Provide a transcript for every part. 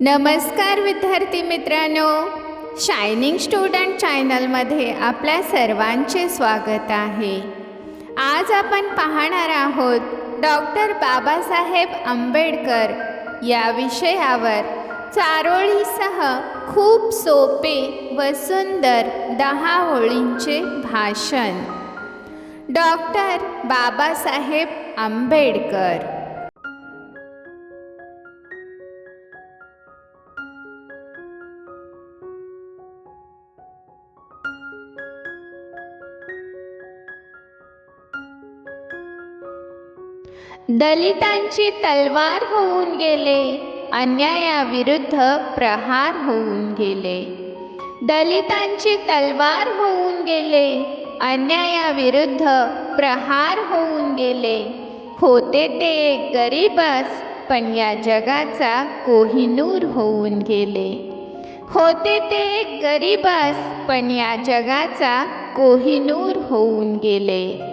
नमस्कार विद्यार्थी मित्रांनो. शायनिंग स्टुडंट चॅनलमध्ये आपल्या सर्वांचे स्वागत आहे. आज आपण पाहणार आहोत डॉक्टर बाबासाहेब आंबेडकर या विषयावर. चारोळीसह खूप सोपे व सुंदर दहा ओळींचे भाषण. डॉक्टर बाबासाहेब आंबेडकर. दलितांची तलवार होऊन गेले अन्यायाविरुद्ध प्रहार होऊन गेले. दलितांची तलवार होऊन गेले अन्यायाविरुद्ध प्रहार होऊन गेले. होते ते एक गरीबच पण या जगाचा कोहिनूर होऊन गेले. होते ते एक गरीबच पण या जगाचा कोहिनूर होऊन गेले.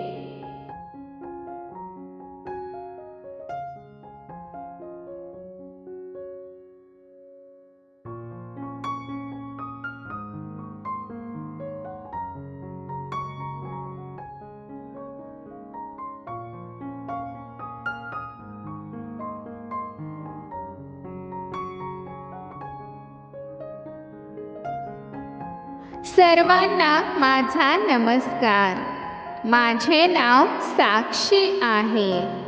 सर्वांना माझा नमस्कार. माझे नाव साक्षी आहे.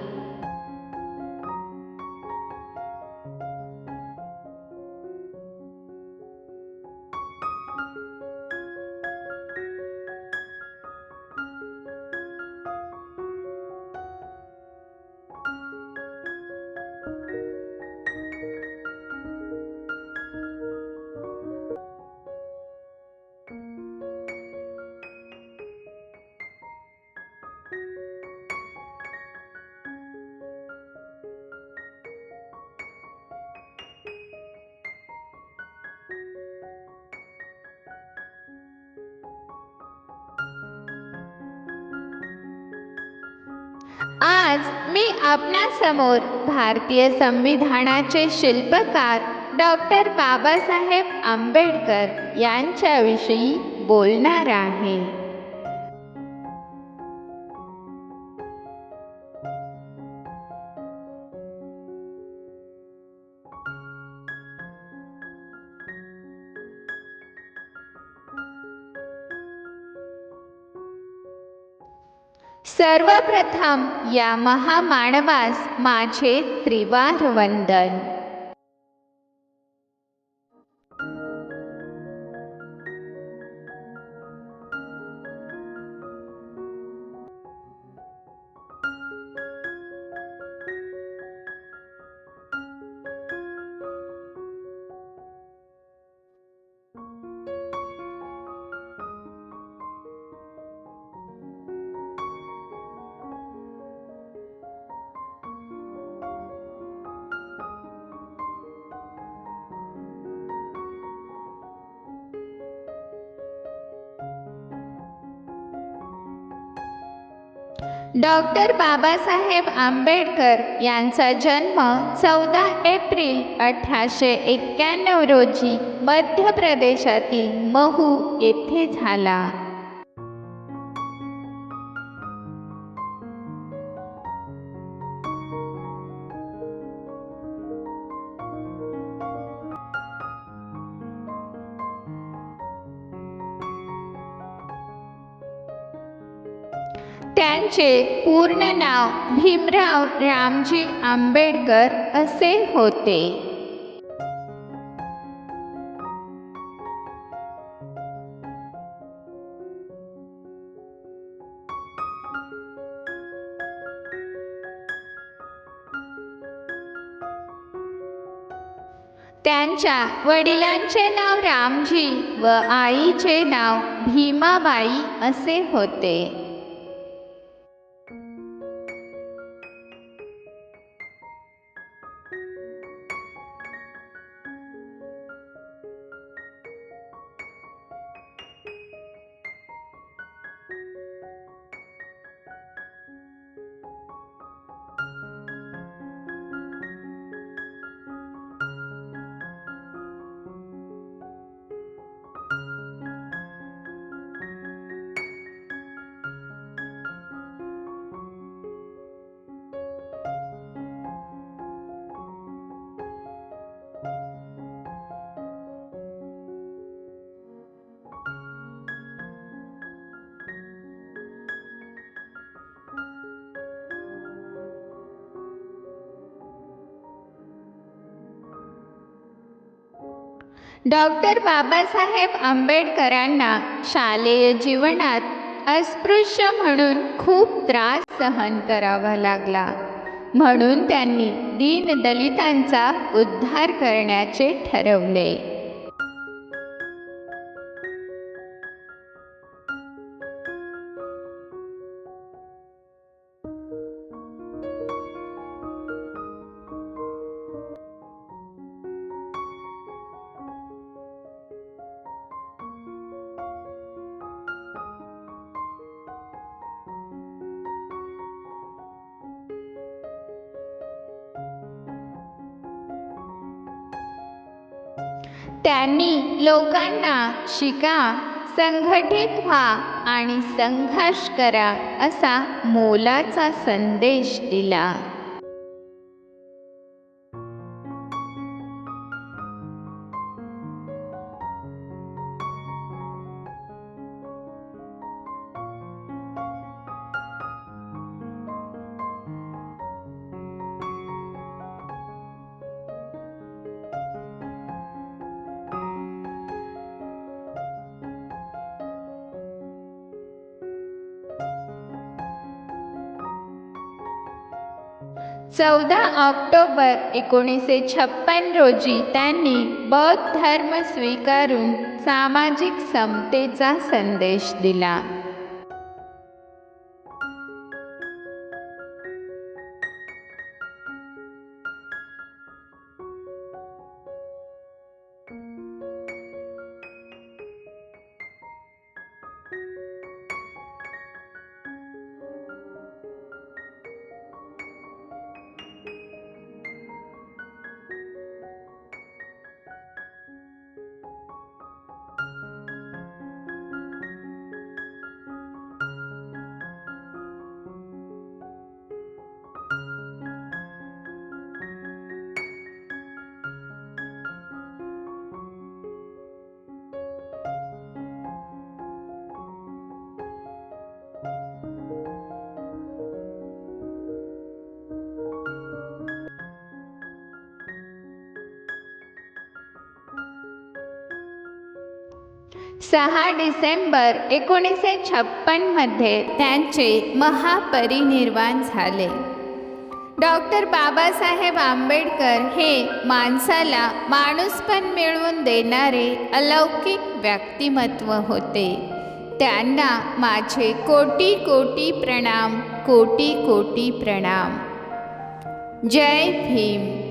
आज मी आपणासमोर भारतीय संविधानाचे शिल्पकार डॉक्टर बाबासाहेब आंबेडकर यांच्याविषयी बोलणार आहे. सर्वप्रथम या महामानवास माझे त्रिवार वंदन डॉक्टर बाबासाहेब आंबेडकर यांचा जन्म चौदा एप्रिल अठराशे एक्याण्णव रोजी मध्य प्रदेशातील महू येथे झाला. त्यांचे पूर्ण नाव भीमराव रामजी आंबेडकर असे होते. त्यांच्या वडिलांचे नाव रामजी व आईचे नाव भीमाबाई असे होते. डॉक्टर बाबासाहेब आंबेडकरांना शालेय जीवनात अस्पृश्य म्हणून खूप त्रास सहन करावा लागला. म्हणून त्यांनी दीनदलितांचा उद्धार करण्याचे ठरवले. त्यांनी लोकांना शिका संघटित व्हा आणि संघर्ष करा असा मोलाचा संदेश दिला. चौदा ऑक्टोबर एकोणीसशे छप्पन रोजी त्यांनी बौद्ध धर्म स्वीकारून सामाजिक समतेचा संदेश दिला. सहा डिसेंबर एकोणीसशे छप्पनमध्ये त्यांचे महापरिनिर्वाण झाले. डॉक्टर बाबासाहेब आंबेडकर हे माणसाला माणूसपण मिळवून देणारे अलौकिक व्यक्तिमत्व होते. त्यांना माझे कोटी कोटी प्रणाम कोटी कोटी प्रणाम. जय भीम.